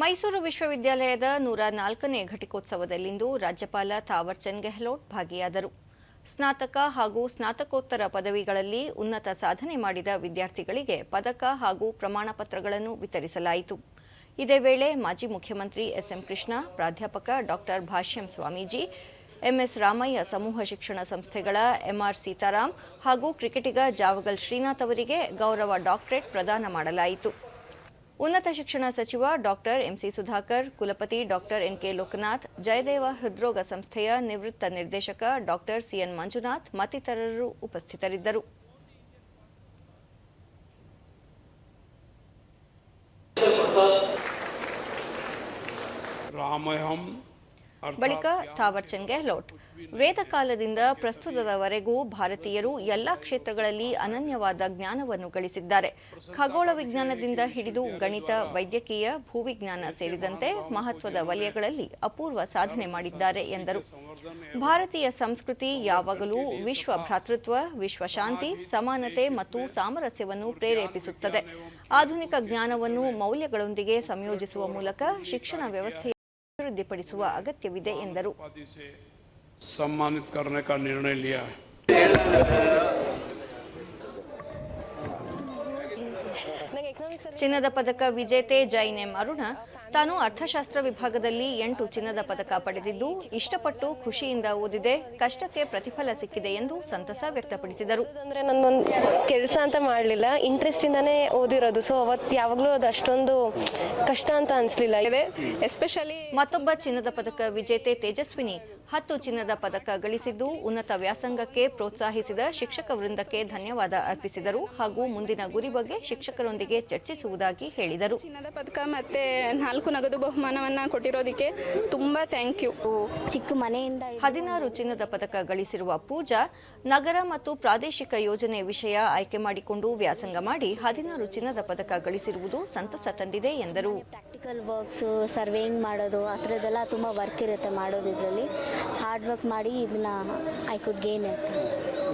ಮೈಸೂರು ವಿಶ್ವವಿದ್ಯಾಲಯದ ನೂರ ನಾಲ್ಕನೇ ಘಟಿಕೋತ್ಸವದಲ್ಲಿಂದು ರಾಜ್ಯಪಾಲ ಥಾವರ್ಚಂದ್ ಗೆಹ್ಲೋಟ್ ಭಾಗಿಯಾದರು. ಸ್ನಾತಕ ಹಾಗೂ ಸ್ನಾತಕೋತ್ತರ ಪದವಿಗಳಲ್ಲಿ ಉನ್ನತ ಸಾಧನೆ ಮಾಡಿದ ವಿದ್ಯಾರ್ಥಿಗಳಿಗೆ ಪದಕ ಹಾಗೂ ಪ್ರಮಾಣ ಪತ್ರಗಳನ್ನು ವಿತರಿಸಲಾಯಿತು. ಇದೇ ವೇಳೆ ಮಾಜಿ ಮುಖ್ಯಮಂತ್ರಿ ಎಸ್ಎಂ ಕೃಷ್ಣ, ಪ್ರಾಧ್ಯಾಪಕ doctor Bhashyam Swamiji, M S Ramaiah ಸಮೂಹ ಶಿಕ್ಷಣ ಸಂಸ್ಥೆಗಳ ಎಂಆರ್ ಸೀತಾರಾಮ್ ಹಾಗೂ ಕ್ರಿಕೆಟಿಗ ಜಾವಗಲ್ ಶ್ರೀನಾಥ್ ಅವರಿಗೆ ಗೌರವ ಡಾಕ್ಟರೇಟ್ ಪ್ರದಾನ ಮಾಡಲಾಯಿತು. ಉನ್ನತ ಶಿಕ್ಷಣ ಸಚಿವ ಡಾಕ್ಟರ್ ಎಂಸಿ ಸುಧಾಕರ್, ಕುಲಪತಿ ಡಾಕ್ಟರ್ ಎನ್ಕೆ ಲೋಕನಾಥ್, ಜಯದೇವ ಹೃದ್ರೋಗ ಸಂಸ್ಥೆಯ ನಿವೃತ್ತ ನಿರ್ದೇಶಕ ಡಾಕ್ಟರ್ ಸಿಎನ್ ಮಂಜುನಾಥ್ ಮತ್ತಿತರರು ಉಪಸ್ಥಿತರಿದ್ದರು. ರಾಮಯಂ ಬಳಿಕ ಥಾವರ್ಚಂದ್ ಗೆಹ್ಲೋಟ್ ವೇದ ಕಾಲದಿಂದ ಪ್ರಸ್ತುತದವರೆಗೂ ಭಾರತೀಯರು ಎಲ್ಲಾ ಕ್ಷೇತ್ರಗಳಲ್ಲಿ ಅನನ್ಯವಾದ ಜ್ಞಾನವನ್ನು ಗಳಿಸಿದ್ದಾರೆ. ಖಗೋಳ ವಿಜ್ಞಾನದಿಂದ ಹಿಡಿದು ಗಣಿತ ವೈದ್ಯಕೀಯ ಭೂವಿಜ್ಞಾನ ಸೇರಿದಂತೆ ಮಹತ್ವದ ವಲಯಗಳಲ್ಲಿ ಅಪೂರ್ವ ಸಾಧನೆ ಮಾಡಿದ್ದಾರೆ ಎಂದರು. ಭಾರತೀಯ ಸಂಸ್ಕೃತಿ ಯಾವಾಗಲೂ ವಿಶ್ವ ಭ್ರಾತೃತ್ವ ವಿಶ್ವ ಶಾಂತಿ ಸಮಾನತೆ ಮತ್ತು ಸಾಮರಸ್ಯವನ್ನು ಪ್ರೇರೇಪಿಸುತ್ತದೆ. ಆಧುನಿಕ ಜ್ಞಾನವನ್ನು ಮೌಲ್ಯಗಳೊಂದಿಗೆ ಸಂಯೋಜಿಸುವ ಮೂಲಕ ಶಿಕ್ಷಣ ವ್ಯವಸ್ಥೆ ಅಭಿವೃದ್ಧಿಪಡಿಸುವ ಅಗತ್ಯವಿದೆ ಎಂದರು. ಸಮ್ಮಾನಿತ ನಿರ್ಣಯ ಲಿಯಾ ಚಿನ್ನದ ಪದಕ ವಿಜೇತೆ ಜೈನ್ ಎಂ ಅರುಣ. ತಾನು ಅರ್ಥಶಾಸ್ತ್ರ ವಿಭಾಗದಲ್ಲಿ ಎಂಟು ಚಿನ್ನದ ಪದಕ ಪಡೆದಿದ್ದು ಇಷ್ಟಪಟ್ಟು ಖುಷಿಯಿಂದ ಓದಿದೆ ಕಷ್ಟಕ್ಕೆ ಪ್ರತಿಫಲ ಸಿಕ್ಕಿದೆ ಎಂದು ಸಂತಸ ವ್ಯಕ್ತಪಡಿಸಿದರು. ಅಂದ್ರೆ ನಂದೊಂದು ಕೆಲಸ ಅಂತ ಮಾಡಲಿಲ್ಲ ಇಂಟ್ರೆಸ್ಟ್ ಇಂದಾನೇ ಓದಿರೋದು. ಸೊ ಅವತ್ತು ಯಾವಾಗಲೂ ಅದು ಅಷ್ಟೊಂದು ಕಷ್ಟ ಅಂತ ಅನಿಸ್ಲಿಲ್ಲ. ಇದೆ ಎಸ್ಪೆಷಲಿ ಮತ್ತೊಬ್ಬ ಚಿನ್ನದ ಪದಕ ವಿಜೇತೆ ತೇಜಸ್ವಿನಿ ಹತ್ತು ಚಿನ್ನದ ಪದಕ ಗಳಿಸಿದ್ದು ಉನ್ನತ ವ್ಯಾಸಂಗಕ್ಕೆ ಪ್ರೋತ್ಸಾಹಿಸಿದ ಶಿಕ್ಷಕ ವೃಂದಕ್ಕೆ ಧನ್ಯವಾದ ಅರ್ಪಿಸಿದರು ಹಾಗೂ ಮುಂದಿನ ಗುರಿ ಬಗ್ಗೆ ಶಿಕ್ಷಕರೊಂದಿಗೆ ಚರ್ಚಿಸುವುದಾಗಿ ಹೇಳಿದರು. ಚಿನ್ನದ ಪದಕ ಮತ್ತೆ ನಾಲ್ಕು ನಗದು ಬಹುಮಾನವನ್ನ ಕೊಟ್ಟಿರೋದಕ್ಕೆ ತುಂಬಾ ಥ್ಯಾಂಕ್ ಯು ಚಿಕ್ಕ ಮನೆಯಿಂದ ಹದಿನಾರು ಚಿನ್ನದ ಪದಕ ಗಳಿಸಿರುವ ಪೂಜಾ ನಗರ ಮತ್ತು ಪ್ರಾದೇಶಿಕ ಯೋಜನೆ ವಿಷಯ ಆಯ್ಕೆ ಮಾಡಿಕೊಂಡು ವ್ಯಾಸಂಗ ಮಾಡಿ ಹದಿನಾರು ಚಿನ್ನದ ಪದಕ ಗಳಿಸಿರುವುದು ಸಂತಸ ತಂದಿದೆ ಎಂದರು. ಪ್ರಾಕ್ಟಿಕಲ್ ವರ್ಕ್ಸ್ ಸರ್ವೇಯಿಂಗ್ ಮಾಡೋದು ಆ ಥರದ್ದೆಲ್ಲ ತುಂಬ ವರ್ಕ್ ಇರುತ್ತೆ ಮಾಡೋದು ಇದರಲ್ಲಿ ಹಾರ್ಡ್ ವರ್ಕ್ ಮಾಡಿ ಇದನ್ನ ಐ ಕುಡ್ ಗೇನ್ ಇಟ್